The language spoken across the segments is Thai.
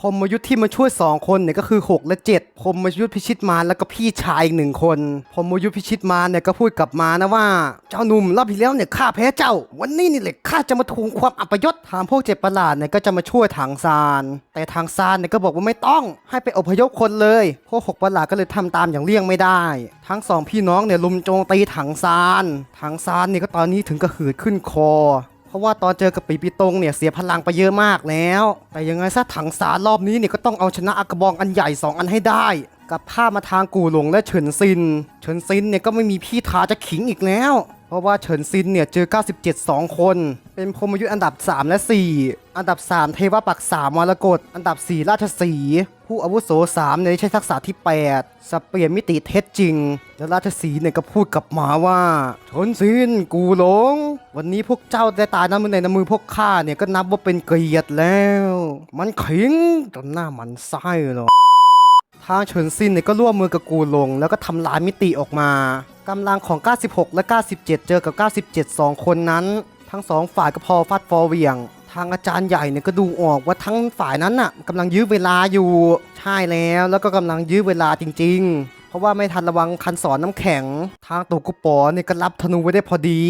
พรมยุทธ์ที่มาช่วยสองคนเนี่ยก็คือ 6 และ 7พรมยุทธ์พิชิตมารแล้วก็พี่ชายอีกหนึ่งคนพรมยุทธ์พิชิตมารเนี่ยก็พูดกลับมานะว่า เจ้าหนุ่มรอบที่แล้วเนี่ยข้าแพ้เจ้า วันนี้นี่แหละข้าจะมาทวงความอัปยศทางพวกเจ็ดประหลาดเนี่ยก็จะมาช่วยทางซาน แต่ทางซานเนี่ยก็บอกว่าไม่ต้องให้ไปอพยพคนเลย พวกหกประหลาดก็เลยทำตามอย่างเลี่ยงไม่ได้ ทั้งสองพี่น้องเนี่ยลุมโจมตีถังซานถังซานเนี่ยก็ตอนนี้ถึงกระหืดขึ้นคอ เพราะว่าตอนเจอกับปีปีตงเนี่ยเสียพลังไปเยอะมากแล้ว แต่ยังไงซะถังสารรอบนี้เนี่ยก็ต้องเอาชนะอากบองอันใหญ่ 2 อันให้ได้ กับภาพมาทางกูหลงและเฉินซิน เฉินซินเนี่ยก็ไม่มีพี่ทาจะขิงอีกแล้ว เพราะว่าเฉินซินเนี่ยเจอ 97 2 คน เป็นพรมยุทธ์อันดับ 3 และ 4 อันดับ 3 เทวปักษามรกต อันดับ 4 ราชสี ผู้อาวุโส3เนี่ยใช้ทักษะที่ 8สับเปลี่ยนมิติเท็จจริง และราชสีเนี่ยก็พูดกับหมาว่าชนซินกูหลง วันนี้พวกเจ้าได้ตายน้ำมือในน้ำมือพวกข้าเนี่ยก็นับว่าเป็นเกียรติแล้ว มันขิงจนหน้ามันไส้เลยทางเฉินซินเนี่ยก็ร่วมมือกับกูหลง แล้วก็ทำลายมิติออกมา กำลังของ 96 และ 97 เจอกับ 97 2 คนนั้น ทั้งสองฝ่ายก็พอฟัดฟอเวียง ทางอาจารย์ใหญ่เนี่ยก็ดูออกว่าทั้งฝ่ายนั้นน่ะกำลังยื้อเวลาอยู่ ใช่แล้วแล้วก็กำลังยื้อเวลาจริง ๆ เพราะว่าไม่ทันระวังคันสอนน้ำแข็ง ทางตัวกุปอเนี่ยก็รับธนูไว้ได้พอดี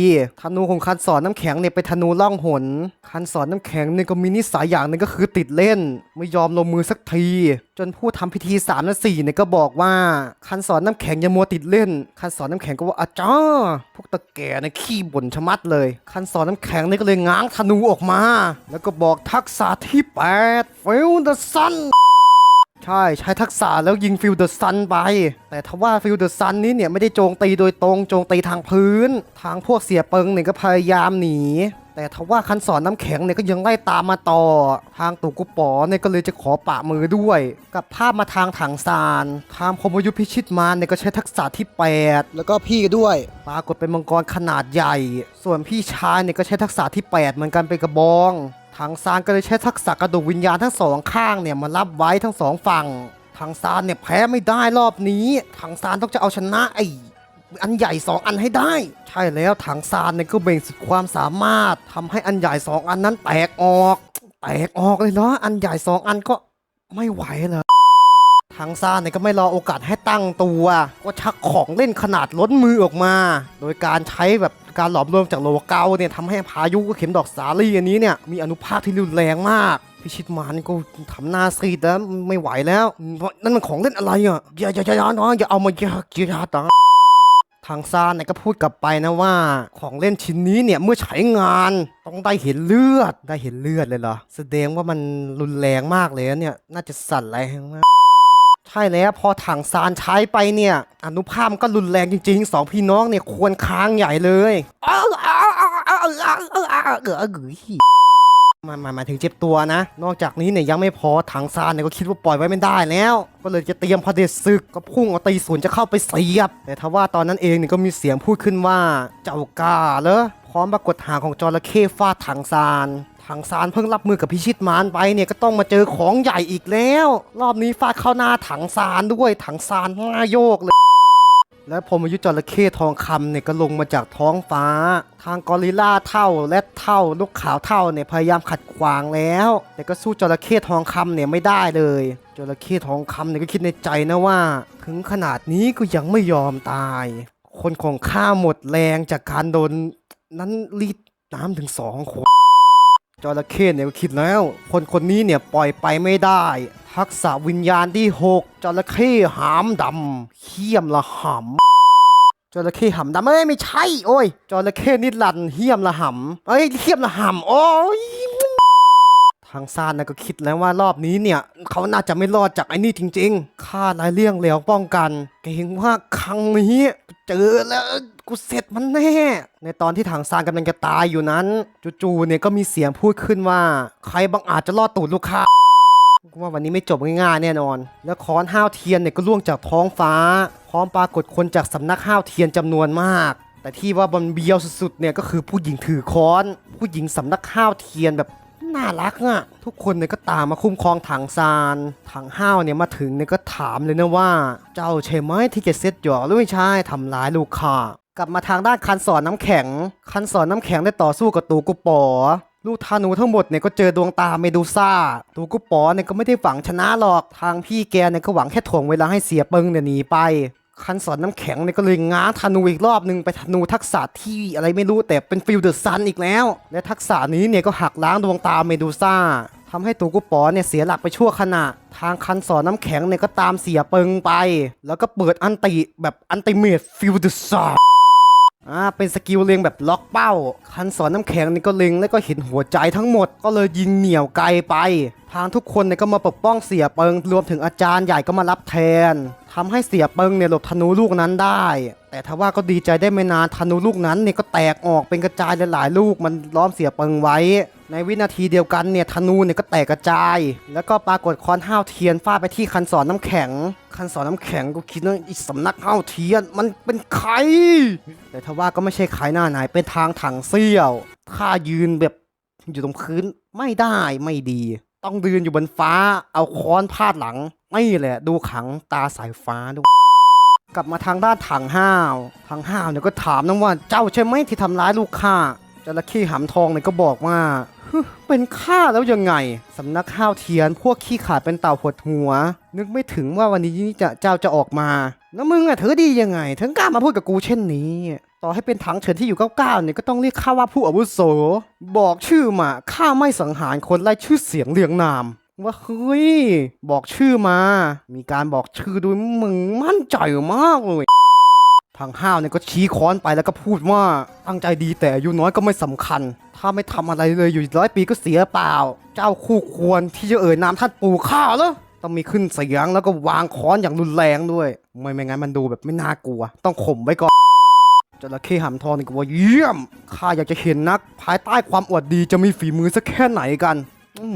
ธนูของคันสอนน้ำแข็งเนี่ยไปนธนูล่องหน คันสอนน้ำแข็งเนี่ยก็มีนิสัยอย่างนึงก็คือติดเล่น ไม่ยอมลงมือสักที จนผู้ทำพิธี3และ4เนี่ยก็บอกว่าคันสอนน้ำแข็งอย่ามัวติดเล่น คันสอนน้ำแข็งก็ว่าอาจ้าพวกตะแก่เนี่ยขี้บ่นชะมัดเลย คันสอนน้ำแข็งเนี่ยก็เลยง้างธนูออกมา แล้วก็บอกทักษะที่8 Feel the sun ใช่ใช้ทักษะแล้วยิงฟิลเดอร์ซันไป แต่ทว่าฟิลเดอร์ซันนี้เนี่ยไม่ได้โจมตีโดยตรงโจมตีทางพื้น ทางพวกเสียเปิงเนี่ยก็พยายามหนี แต่ทว่าคันสอนน้ำแข็งเนี่ยก็ยังไล่ตามมาต่อ ทางตุกุปอเนี่ยก็เลยจะขอปะมือด้วย กับภาพมาทางถังซานทางพรหมยุทธพิชิตมารเนี่ยก็ใช้ทักษะที่ 8 แล้วก็พี่ด้วย ปรากฏเป็นมังกรขนาดใหญ่ ส่วนพี่ชายเนี่ยก็ใช้ทักษะที่ 8 เหมือนกันเป็นกระบอง ทางซานก็เลยใช้ทักษะกระดูกวิญญาณทั้งสองข้างเนี่ยมารับไว้ทั้งสองฝั่งทางซานเนี่ยแพ้ไม่ได้รอบนี้ทางซานต้องจะเอาชนะไออันใหญ่สองอันให้ได้ ใช่แล้วทางซานเนี่ยก็เบ่งสุดความสามารถทำให้อันใหญ่สองอันนั้นแตกออกแตกออกเลยเหรออันใหญ่สองอันก็ไม่ไหวเหรอทางซานเนี่ยก็ไม่รอโอกาสให้ตั้งตัว ก็ชักของเล่นขนาดล้นมือออกมา โดยการใช้แบบ การหลอมรวมจากโลเกาเนี่ยทำให้พายุกับเข็มดอกสาลี่อันนี้เนี่ยมีอนุภาคที่รุนแรงมาก พิชิตมานี่ก็ทำหน้าซีดแล้วไม่ไหวแล้ว นั่นมันของเล่นอะไรอะอย่าอย่าอย่าอย่าน้องอย่าเอามาอย่าอย่าอย่าตาทางซานเนี่ยก็พูดกลับไปนะว่า ของเล่นชิ้นนี้เนี่ยเมื่อใช้งานต้องได้เห็นเลือดได้เห็นเลือดเลยเหรอแสดงว่ามันรุนแรงมากเลยเนี่ยน่าจะสั่นแรงมาก ใช่แล้วพอถังซานใช้ไปเนี่ย อนุภาพมันก็รุนแรงจริงๆสองพี่น้องเนี่ยควรค้างใหญ่เลยอ้าวอ้าวอ้าวอ้าวอ้าวอ้าวอ้าวเออเออ มามามาถึงเจ็บตัวนะ นอกจากนี้เนี่ยยังไม่พอถังซานเนี่ยก็คิดว่าปล่อยไว้ไม่ได้แล้ว ก็เลยจะเตรียมพเดชศึกก็พุ่งเอาตีศูนย์จะเข้าไปเสียบ แต่ทว่าตอนนั้นเองเนี่ยก็มีเสียงพูดขึ้นว่าเจ้ากาเหรอพร้อมปรากฏหางของจระเข้ฟาดถังซานถังซานเพิ่งรับมือกับพิชิตมารไปเนี่ยก็ต้องมาเจอของใหญ่อีกแล้ว รอบนี้ฟาดเข้าหน้าถังซานด้วยถังซานหน้าโยกเลย และพรหมยุจระเข้ทองคำเนี่ยก็ลงมาจากท้องฟ้า ทางกอริลลาเท่าและเท่าลูกขาวเท่าเนี่ยพยายามขัดขวางแล้ว แต่ก็สู้จระเข้ทองคำเนี่ยไม่ได้เลยจระเข้ทองคำเนี่ยก็คิดในใจนะว่า ถึงขนาดนี้ก็ยังไม่ยอมตาย คนของข้าหมดแรงจากการโดนนั้นรีดน้ำถึงสองขวดจระเข้เนี่ยก็คิดแล้ว คนคนนี้เนี่ยปล่อยไปไม่ได้ ทักษะวิญญาณที่ 6จระเข้หามดำเขี้ยมละหำจระเข้หำดำเอ้ยไม่ใช่ โอ้ยจระเข้นิดรันเหี้ยมละหำเอ้ยเขี้ยมละหำโอ้ยทางซานนะก็คิดแล้วว่ารอบนี้เนี่ยเขาน่าจะไม่รอดจากไอ้นี่จริงๆข้าลายเลี่ยงเหลวป้องกันเกรงว่าครั้งนี้เจอแล้วกูเสร็จมันแน่ ในตอนที่ถังซานกำลังจะตายอยู่นั้น จู่ๆเนี่ยก็มีเสียงพูดขึ้นว่า ใครบางอาจจะรอดตูดลูกค้า กูว่าวันนี้ไม่จบง่ายๆแน่นอน แล้วค้อนห้าวเทียนเนี่ยก็ล่วงจากท้องฟ้า พร้อมปรากฏคนจากสำนักห้าวเทียนจำนวนมาก แต่ที่ว่าบนเบียวสุดๆเนี่ยก็คือผู้หญิงถือค้อน ผู้หญิงสำนักห้าวเทียนแบบน่ารักอะ่ะทุกคนเนี่ยก็ตามมาคุ้มครองถังซานถังห้าวเนี่ยมาถึงเนี่ยก็ถามเลยนะว่า เจ้าใช่ไหมที่จะเซตหยอกหรือไม่ใช่ทำร้ายลูกค้ากลับมาทางด้านคันสอนน้ำแข็ง คันสอนน้ำแข็งได้ต่อสู้กับตูกุปอ ลูกธนูทั้งหมดเนี่ยก็เจอดวงตาเมดูซ่าตัวกุป๋อเนี่ยก็ไม่ได้หวังชนะหรอก ทางพี่แกเนี่ยก็หวังแค่ถ่วงเวลาให้เสียเปิงเนี่ยหนีไป คันสอนน้ำแข็งเนี่ยก็เลยง้างธนูอีกรอบนึงไปธนูทักษะที่อะไรไม่รู้แต่เป็นฟิลเดอร์ซันอีกแล้ว และทักษะนี้เนี่ยก็หักล้างดวงตาเมดูซ่าทำให้ตัวกุปอเนี่ยเสียหลักไปชั่วขณะ ทางคันสอนน้ำแข็งเนี่ยก็ตามเสียเปิงไป แล้วก็เปิดอันติแบบอันติเมทฟิลเดอร์ซัน อ่าเป็นสกิลเล็งแบบล็อกเป้า คันสอนน้ำแข็งนี่ก็เล็งแล้วก็เห็นหัวใจทั้งหมด ก็เลยยิงเหนี่ยวไกลไป ทางทุกคนเนี่ยก็มาปกป้องเสียเปิงรวมถึงอาจารย์ใหญ่ก็มารับแทนทำให้เสียเปิงเนี่ยหลบธนูลูกนั้นได้ แต่ทว่าก็ดีใจได้ไม่นานธนูลูกนั้นเนี่ยก็แตกออกเป็นกระจายหลายๆลูกมันล้อมเสียเปิงไว้ ในวินาทีเดียวกันเนี่ยธนูเนี่ยก็แตกกระจาย แล้วก็ปรากฏค้อนห้าวเทียนฟาดไปที่คันสอนน้ำแข็ง คันสอนน้ำแข็งก็คิดว่าอีสำนักห้าวเทียนมันเป็นใคร แต่ทว่าก็ไม่ใช่ขายหน้าไหนเป็นทางถังเซี่ยวข้ายืนแบบอยู่ตรงพื้นไม่ได้ไม่ดี ต้องยืนอยู่บนฟ้าเอาค้อนพาดหลังไม่แหละ ดูขังตาสายฟ้าดู กลับมาทางด้านถังห้าวถังห้าวเนี่ยก็ถามนะว่าเจ้าใช่ไหมที่ทำร้ายลูกข้าจระเข้หำทองเนี่ยก็บอกว่าเป็นข้าแล้วยังไง สำนักข้าวเทียน พวกขี้ขาดเป็นเต่าหดหัว นึกไม่ถึงว่าวันนี้จะเจ้าจะออกมา แล้วมึงอะถือดียังไง ถึงกล้ามาพูดกับกูเช่นนี้ ต่อให้เป็นถังเฉินที่อยู่เก้าเก้าเนี่ยก็ต้องเรียกข้าว่าผู้อาวุโส บอกชื่อมาข้าไม่สังหารคนไล่ชื่อเสียงเรียงนาม ว่าเฮ้ยบอกชื่อมา มีการบอกชื่อด้วยมึงมั่นใจมากเลยทางห้าวเนี่ยก็ชี้ค้อนไปแล้วก็พูดว่าตั้งใจดีแต่อายุน้อยก็ไม่สำคัญ ถ้าไม่ทำอะไรเลยอยู่ร้อยปีก็เสียเปล่า เจ้าคู่ควรที่จะเอ่ยนามท่านปู่ข้าเหรอต้องมีขึ้นเสียงแล้วก็วางค้อนอย่างรุนแรงด้วย ไม่ไม่งั้นมันดูแบบไม่น่ากลัว ต้องข่มไว้ก่อนจระเข้หำทองนี่ก็ว่าเยี่ยมข้าอยากจะเห็นนัก ภายใต้ความอวดดีจะมีฝีมือสักแค่ไหนกัน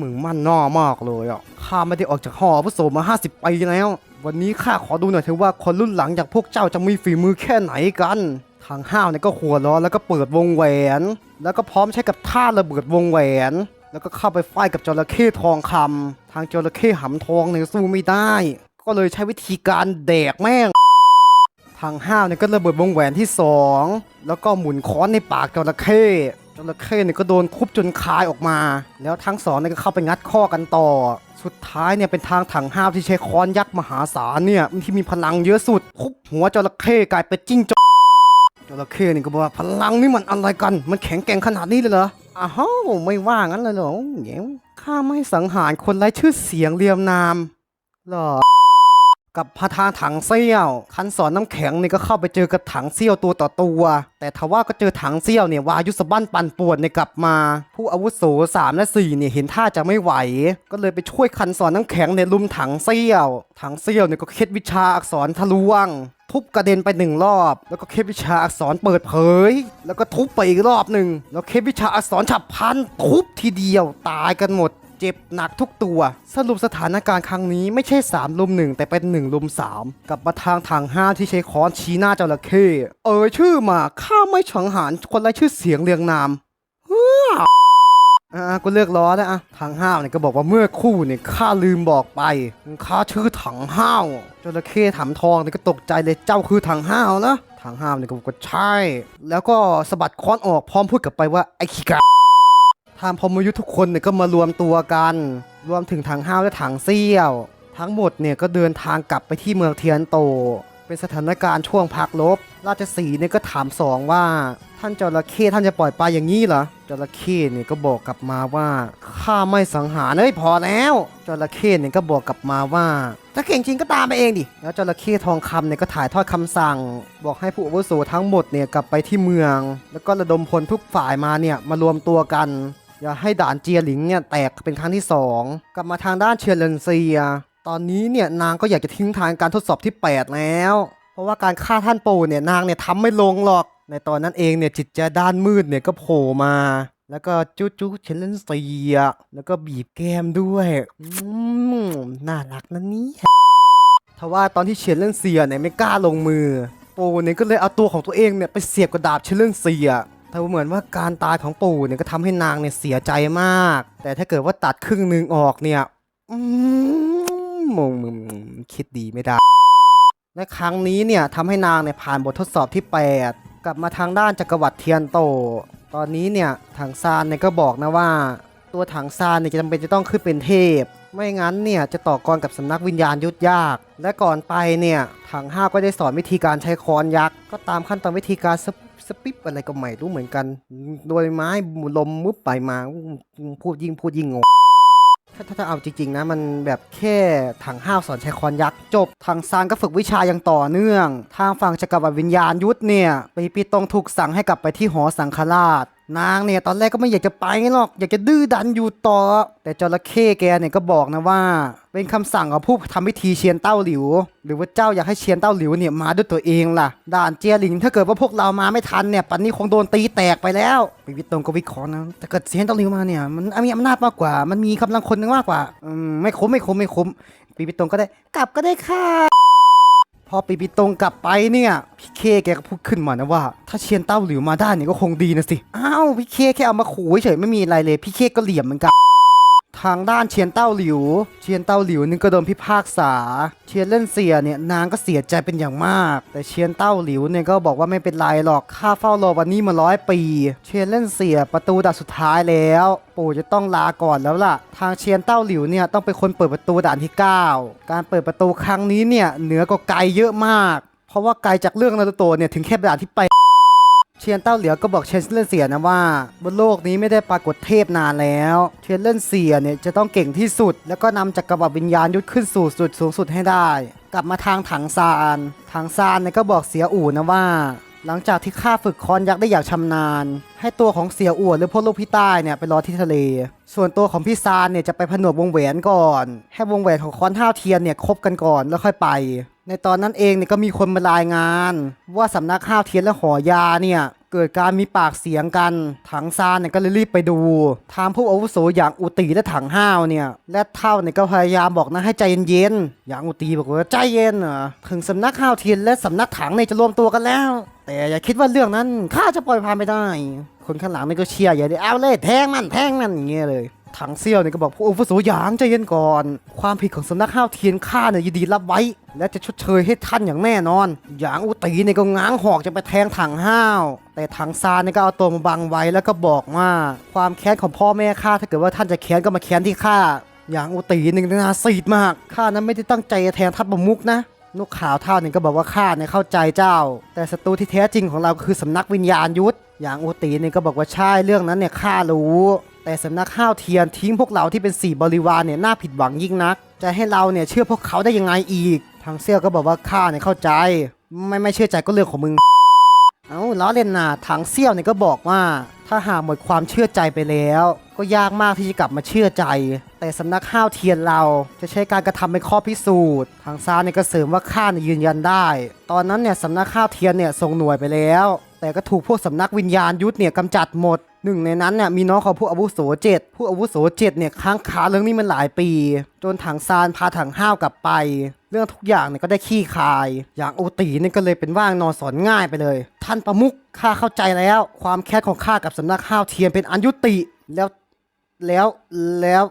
มึงมันน่ามากเลยอะ ข้าไม่ได้ออกจากหอพระโสมมา50ปีแล้ว วันนี้ข้าขอดูหน่อยเถอะว่าคนรุ่นหลังจากพวกเจ้าจะมีฝีมือแค่ไหนกัน ทางห้าวเนี่ยก็หัวล้อแล้วก็เปิดวงแหวน แล้วก็พร้อมใช้กับท่าระเบิดวงแหวน แล้วก็เข้าไปไฟกับจระเข้ทองคำทางจระเข้หำทองเนี่ยสู้ไม่ได้ ก็เลยใช้วิธีการแดกแม่งทางห้าวเนี่ยก็ระเบิดวงแหวนที่สองแล้วก็หมุนค้อนในปากจระเข้ จระเข้เนี่ยก็โดนทุบจนคายออกมา แล้วทั้งสองเนี่ยก็เข้าไปงัดข้อกันต่อ สุดท้ายเนี่ยเป็นทางถังห้าวที่ใช้ค้อนยักษ์มหาศาลเนี่ยที่มีพลังเยอะสุดทุบหัวจระเข้กลายเป็นจิ้งจอกจระเข้เนี่ยก็บอกว่าพลังนี่มันอะไรกัน มันแข็งแกร่งขนาดนี้เลยเหรออ้าวไม่ว่างั้นเลยเหรอเดี๋ยข้าไม่สังหารคนไร้ชื่อเสียงเรียมนามหรอ กับพาทางถังเซี่ยว คันสอนน้ำแข็งเนี่ยก็เข้าไปเจอกับถังเซี่ยวตัวต่อตัว แต่ทว่าก็เจอถังเซี่ยวเนี่ยวายุสบั้นปั่นป่วนเนี่ยกลับมา ผู้อาวุโสสามและสี่เนี่ยเห็นท่าจะไม่ไหว ก็เลยไปช่วยคันสอนน้ำแข็งเนี่ยลุมถังเซี่ยว ถังเซี่ยวเนี่ยก็เคล็ดวิชาอักษรทะลวง ทุบกระเด็นไปหนึ่งรอบ แล้วก็เคล็ดวิชาอักษรเปิดเผย แล้วก็ทุบไปอีกรอบหนึ่งแล้วเคล็ดวิชาอักษรฉับพลันทุบทีเดียวตายกันหมด เจ็บหนักทุกตัว สรุปสถานการณ์ครั้งนี้ไม่ใช่ 3 ลุมหนึ่งแต่เป็น 1 ลุม 3 กับมาทางทางห้าที่ใช้ค้อนชี้หน้าจระเข้เอ่ยชื่อมาข้าไม่ฉังหารคนไร้ชื่อเสียงเรียงนามเฮ้ออ่ากูเลือกล้อแล้วอะทางห้าวเนี่ยก็บอกว่าเมื่อคู่เนี่ยข้าลืมบอกไปข้าชื่อถังห้าวจระเข้ถามทองเนี่ยก็ตกใจเลยเจ้าคือถังห้าวนะถังห้าวเนี่ยก็บอกว่าใช่ แล้วก็สะบัดค้อนออกพร้อมพูดกลับไปว่าไอ้ขี้กา ทางพมยุทธ์ทุกคนเนี่ยก็มารวมตัวกัน รวมถึงถังห้าวและถังเซี่ยว ทั้งหมดเนี่ยก็เดินทางกลับไปที่เมืองเทียนโต เป็นสถานการณ์ช่วงพักรบราชสีเนี่ยก็ถามสองว่า ท่านจระเข้ท่านจะปล่อยปลาอย่างนี้เหรอจระเข้เนี่ยก็บอกกลับมาว่าข้าไม่สังหารเอ้ยพอแล้วจระเข้เนี่ยก็บอกกลับมาว่าถ้าเก่งจริงก็ตามไปเองดิ แล้วจระเข้ทองคำเนี่ยก็ถ่ายทอดคำสั่ง บอกให้ผู้อาวุโสทั้งหมดเนี่ยกลับไปที่เมือง แล้วก็ระดมพลทุกฝ่ายมาเนี่ยมารวมตัวกัน อย่าให้ด่านเจียหลิงเนี่ยแตกเป็นครั้งที่สองกลับมาทางด้านเชียร์เลนเซีย ตอนนี้เนี่ยนางก็อยากจะทิ้งทางการทดสอบที่ 8 แล้ว เพราะว่าการฆ่าท่านปู่เนี่ยนางเนี่ยทำไม่ลงหรอก ในตอนนั้นเองเนี่ยจิตใจด้านมืดเนี่ยก็โผล่มา แล้วก็จุ๊จุ๊เชยร์เลนเซีย แล้วก็บีบแก้มด้วยอืมน่ารักนะนี่ทว่าตอนที่เชียร์เลนเซียเนี่ยไม่กล้าลงมือ ปูเนี่ยก็เลยเอาตัวของตัวเองเนี่ยไปเสียบกระดาบเชยร์เลนเซีย แต่ว่าเหมือนว่าการตายของปู่เนี่ยก็ทำให้นางเนี่ยเสียใจมาก แต่ถ้าเกิดว่าตัดครึ่งหนึ่งออกเนี่ยมงมึงคิดดีไม่ได้และครั้งนี้เนี่ยทำให้นางเนี่ยผ่านบททดสอบที่ 8 กลับมาทางด้านจักรวรรดิเทียนโตตตอนนี้เนี่ยถังซานเนี่ยก็บอกนะว่า ตัวถังซานเนี่ยจะจำเป็นจะต้องขึ้นเป็นเทพ ไม่งั้นเนี่ยจะต่อกรกับสำนักวิญญาณยุทธยาก และก่อนไปเนี่ยถังห้าก็ได้สอนวิธีการใช้ค้อนยักษ์ก็ตามขั้นตอนวิธีการสปสปิปอะไรก็ไม่รู้เหมือนกัน โดยไม้ลมมุบไปมาพูดยิ่งพูดยิ่งงงถ้าถ้าถ้าเอาจริงๆนะมันแบบแค่ถังห้าวสอนใช้คอนยักษ์จบทางซานก็ฝึกวิชาอย่างต่อเนื่อง ทางฝั่งจักรวรรดิวิญญาณยุทธเนี่ยปีปีตรงถูกสั่งให้กลับไปที่หอสังฆราช นางเนี่ยตอนแรกก็ไม่อยากจะไปหรอก อยากจะดื้อดันอยู่ต่อ แต่จระเข้แกเนี่ยก็บอกนะว่า เป็นคำสั่งของผู้ทำพิธีเชียนเต้าหลิว หรือว่าเจ้าอยากให้เชียนเต้าหลิวเนี่ยมาด้วยตัวเองล่ะ ด่านเจียหลิงถ้าเกิดว่าพวกเรามาไม่ทันเนี่ยปันนี้คงโดนตีแตกไปแล้วปีปีตรงก็วิเคราะห์นะแต่เกิดเชียนเต้าหลิวมาเนี่ยมันมีอำนาจมากกว่า มันมีกำลังคนมากกว่าอืมไม่คุ้มไม่คุ้มไม่คุ้มปีปีตรงก็ได้กลับก็ได้ค่ะ อปีปีตรงกลับไปเนี่ย พี่เคแกก็พูดขึ้นมานะว่า ถ้าเชียนเต้าหลิวมาได้เนี่ยก็คงดีนะสิ อ้าว พี่เคแค่เอามาขู่เฉยไม่มีอะไรเลย พี่เคก็เหลี่ยมเหมือนกัน ทางด้านเชียนเต้าหลิว เชียนเต้าหลิวนึงก็โดนพิพากษา เชียนเล่นเสียเนี่ยนางก็เสียใจเป็นอย่างมาก แต่เชียนเต้าหลิวเนี่ยก็บอกว่าไม่เป็นไรหรอกข้าเฝ้ารอวันนี้มาร้อยปี เชียนเล่นเสียประตูด่านสุดท้ายแล้ว ปู่จะต้องลาก่อนแล้วล่ะ ทางเชียนเต้าหลิวเนี่ยต้องเป็นคนเปิดประตูด่านที่ 9 การเปิดประตูครั้งนี้เนี่ยเหนือกว่าไกลเยอะมาก เพราะว่าไกลจากเรื่องนารูโตะเนี่ยถึงแค่ด่านที่ไป เชียนเต้าเหลียวก็บอกเชนเล่นเสียนะว่าบนโลกนี้ไม่ได้ปรากฏเทพนานแล้ว เชนเล่นเสียเนี่ยจะต้องเก่งที่สุด แล้วก็นำจักรวรรดิวิญญาณยุทธขึ้นสู่สุดสูงสุดให้ได้ กลับมาทางถังซานถังซานเนี่ยก็บอกเสียอู่นะว่า หลังจากที่ข้าฝึกคอนยักษ์ได้อย่างชำนาญ ให้ตัวของเสียอู่หรือพวกลูกพี่ใต้เนี่ยไปรอที่ทะเล ส่วนตัวของพี่ซานเนี่ยจะไปผนวกวงแหวนก่อน ให้วงแหวนของคอนห้าวเทียนเนี่ยครบกันก่อนแล้วค่อยไป ในตอนนั้นเองเนี่ยก็มีคนมารายงาน ว่าสำนักข้าวเทียนและหอยาเนี่ยเกิดการมีปากเสียงกัน ถังซานเนี่ยก็เลยรีบไปดู ทางผู้อาวุโสอย่างอุตีและถังห้าวเนี่ย และเท่าเนี่ยก็พยายามบอกนะให้ใจเย็นๆ อย่างอุตีบอกว่าใจเย็นเหรอ ถึงสำนักข้าวเทียนและสำนักถังเนี่ยจะรวมตัวกันแล้ว แต่อย่าคิดว่าเรื่องนั้นข้าจะปล่อยผ่านไปได้ คนข้างหลังนี่ก็เชียร์อย่าได้เอาเลยแทงมันแทงมันอย่างเงี้ยเลย ถังเซี่ยวเนี่ยก็บอกผู้อาวุโสหยางใจเย็นก่อน ความผิดของสำนักข้าวเทียนข้าเนี่ยยินดีรับไว้ และจะชดเชยให้ท่านอย่างแน่นอน หยางอุตีเนี่ยก็ง้างหอกจะไปแทงถังห้าว แต่ถังซานเนี่ยก็เอาตัวมาบังไว้แล้วก็บอกว่า ความแค้นของพ่อแม่ข้าถ้าเกิดว่าท่านจะแค้นก็มาแค้นที่ข้าหยางอุตีหนึ่งนาซีดมากข้านั้นไม่ได้ตั้งใจจะแทงทัดบมุกนะนกขาวเท่าหนึ่งก็บอกว่าข้าเนี่ยเข้าใจเจ้า แต่ศัตรูที่แท้จริงของเราคือสำนักวิญญาณยุทธอย่างอุตีเนี่ยก็บอกว่าใช่เรื่องนั้นเนี่ยข้ารู้ แต่สำนักข้าวเทียนทิ้งพวกเราที่เป็นสี่บริวารเนี่ยน่าผิดหวังยิ่งนัก จะให้เราเนี่ยเชื่อพวกเขาได้ยังไงอีก ทางเซี่ยวก็บอกว่าข้าเนี่ยเข้าใจ ไม่ไม่เชื่อใจก็เรื่องของมึง เอาล้อเล่นน่ะทางเซี่ยวเนี่ยก็บอกว่า ถ้าหากหมดความเชื่อใจไปแล้ว ก็ยากมากที่จะกลับมาเชื่อใจ แต่สำนักข้าวเทียนเราจะใช้การกระทำเป็นข้อพิสูจน์ ทางซาเนี่ยก็เสริมว่าข้าเนี่ยยืนยันได้ ตอนนั้นเนี่ยสำนักข้าวเทียนเนี่ยส่งหน่วยไปแล้ว แต่ก็ถูกพวกสำนักวิญญาณยุทธเนี่ยกำจัดหมด หนึ่งในนั้นเนี่ยมีน้องเของผู้อาวุโสเจ็ดผู้อาวุโสเจ็ดเนี่ยค้างคาเรื่องนี้มันหลายปี จนถังซานพาถังห้าวกลับไป เรื่องทุกอย่างเนี่ยก็ได้ขี้คาย อย่างโอตีเนี่ยก็เลยเป็นว่างนอนสอนง่ายไปเลย ท่านประมุขข้าเข้าใจแล้ว ความแค้นของข้ากับสำนักข้าวเทียนเป็นอันยุติแล้วแล้วแล้ว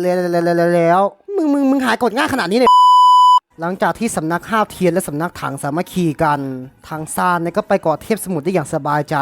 แล้วแล้วแล้วแล้วมึงมึงมึงหายกดง่ายขนาดนี้เลยหลังจากที่สำนักข้าวเทียนและสำนักถังสามัคคีกัน ทางซานเนี่ยก็ไปเกาะเทพสมุทรได้อย่างสบายใจ